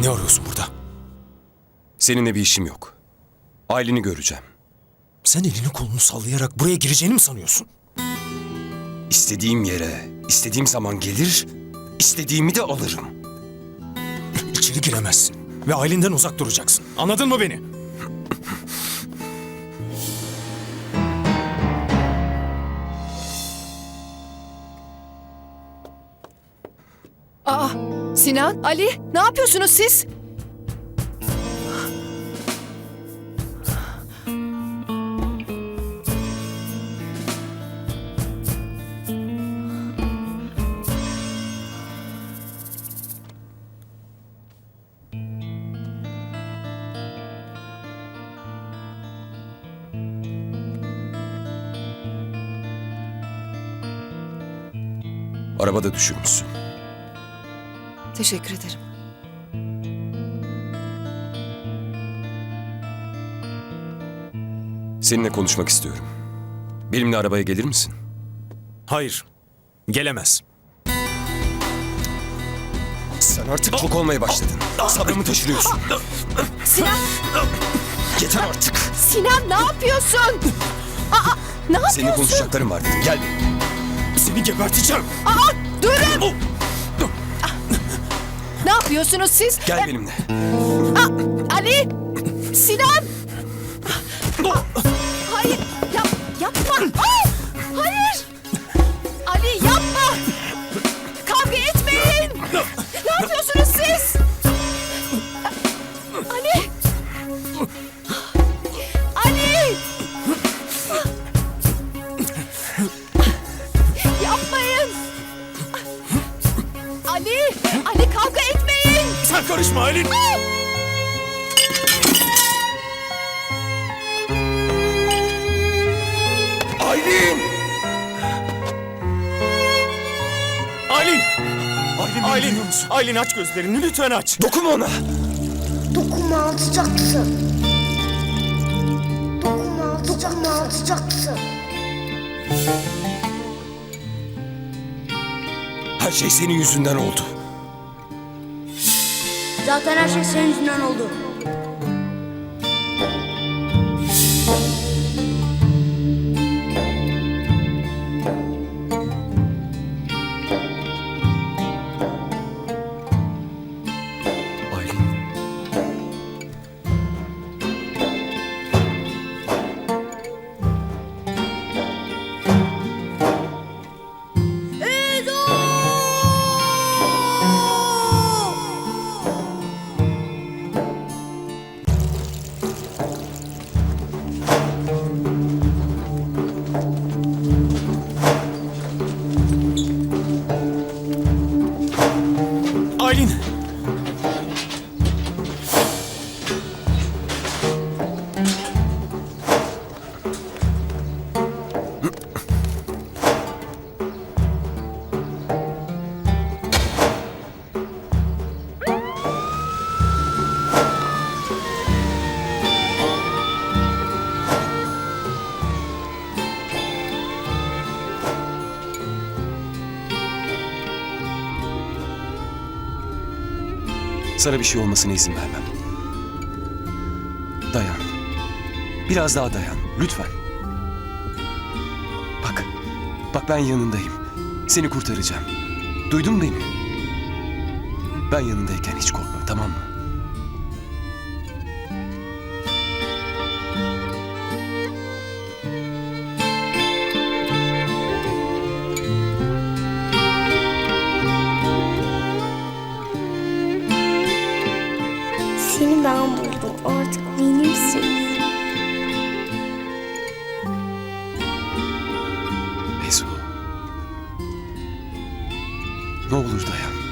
Ne arıyorsun burada? Seninle bir işim yok. Aylin'i göreceğim. Sen elini kolunu sallayarak buraya gireceğini mi sanıyorsun? İstediğim yere, istediğim zaman gelir, istediğimi de alırım. İçeri giremezsin. Ve ailenden uzak duracaksın. Anladın mı beni? Sinan, Ali ne yapıyorsunuz siz? Arabada düşürmüşsün. Teşekkür ederim. Seninle konuşmak istiyorum. Benimle arabaya gelir misin? Hayır. Gelemez. Sen artık çok olmaya başladın. Sabrımı taşırıyorsun. Sinan, Yeter artık. Sinan ne yapıyorsun? Aa, ne yapıyorsun? Seninle konuşacaklarım var dedim. Gel. Seni geberteceğim. Aa, durun! Yapıyorsunuz siz? Gel benimle. Aa, Ali! Sinan! Aylin, Aylin! aç gözlerini lütfen aç. Dokunma ona. Dokunma atacaksın. Dokunma atacaksın. Dokunma atacaksın. Her şey senin yüzünden oldu. Zaten her şey senin yüzünden oldu. Aylin! Sana bir şey olmasına izin vermem. Dayan. Biraz daha dayan. Lütfen. Bak. Bak ben yanındayım. Seni kurtaracağım. Duydun beni? Ben yanındayken hiç korkma tamam mı? Ne olur dayan.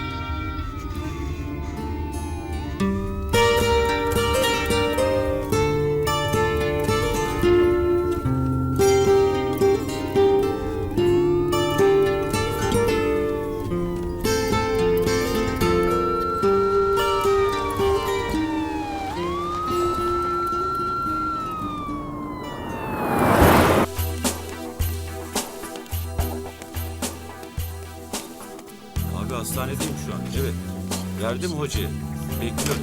Şu an. Evet. Verdim hocaya. Bekliyorum.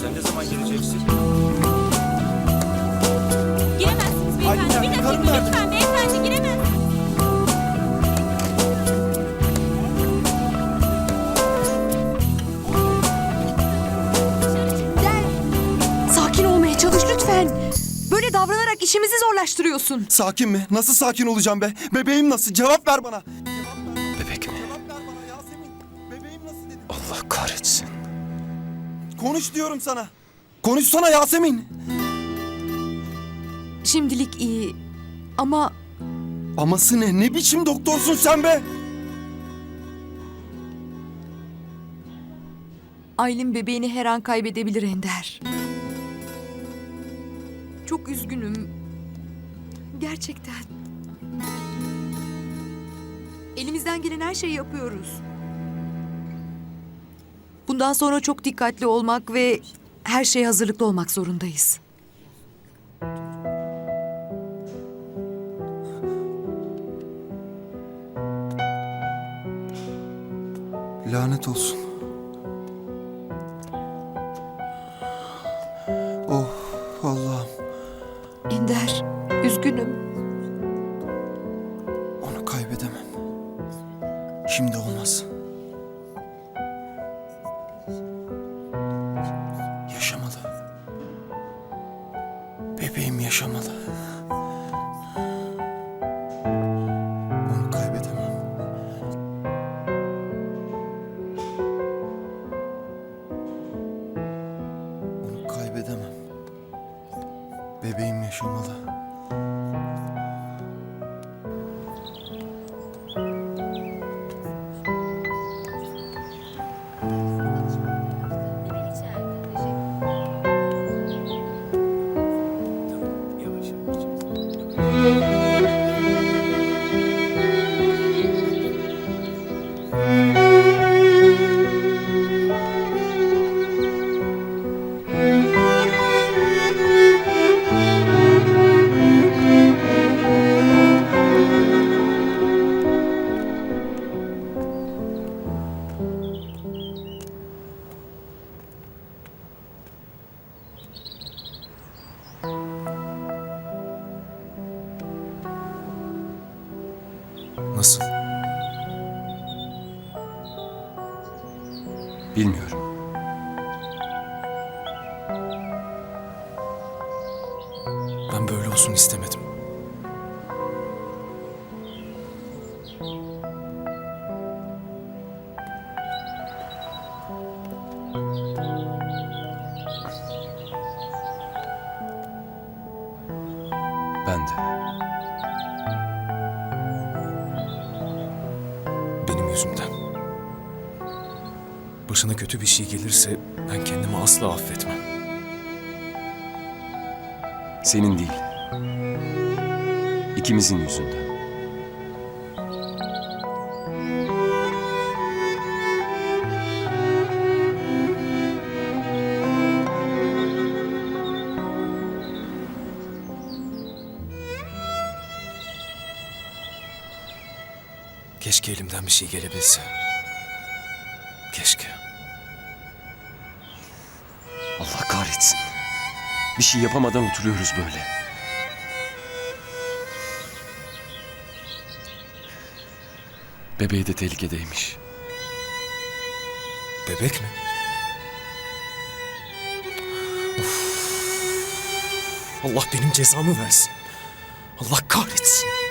Sen ne zaman geleceksin? Giremezsiniz beyefendi. Bir dakika lütfen beyefendi giremezsiniz. Sakin olmaya çalış lütfen. Böyle davranarak işimizi zorlaştırıyorsun. Sakin mi? Nasıl sakin olacağım be? Bebeğim nasıl? Cevap ver bana. Konuş diyorum sana. Konuşsana Yasemin. Şimdilik iyi. Ama Aması ne? Ne biçim doktorsun sen be? Aylin bebeğini her an kaybedebilir Ender. Çok üzgünüm. Gerçekten. Elimizden gelen her şeyi yapıyoruz. Bundan sonra çok dikkatli olmak ve her şeye hazırlıklı olmak zorundayız. Lanet olsun. Oh Allah'ım. Ender, üzgünüm. Onu kaybedemem. Şimdi olmaz. Yaşamalı. Nasıl? Bilmiyorum. Ben böyle olsun istemedim. Yüzümden. Başına kötü bir şey gelirse ben kendimi asla affetmem. Senin değil. İkimizin yüzünden. Keşke elimden bir şey gelebilse. Keşke. Allah kahretsin. Bir şey yapamadan oturuyoruz böyle. Bebeği de tehlikedeymiş. Bebek mi? Of. Allah benim cezamı versin. Allah kahretsin.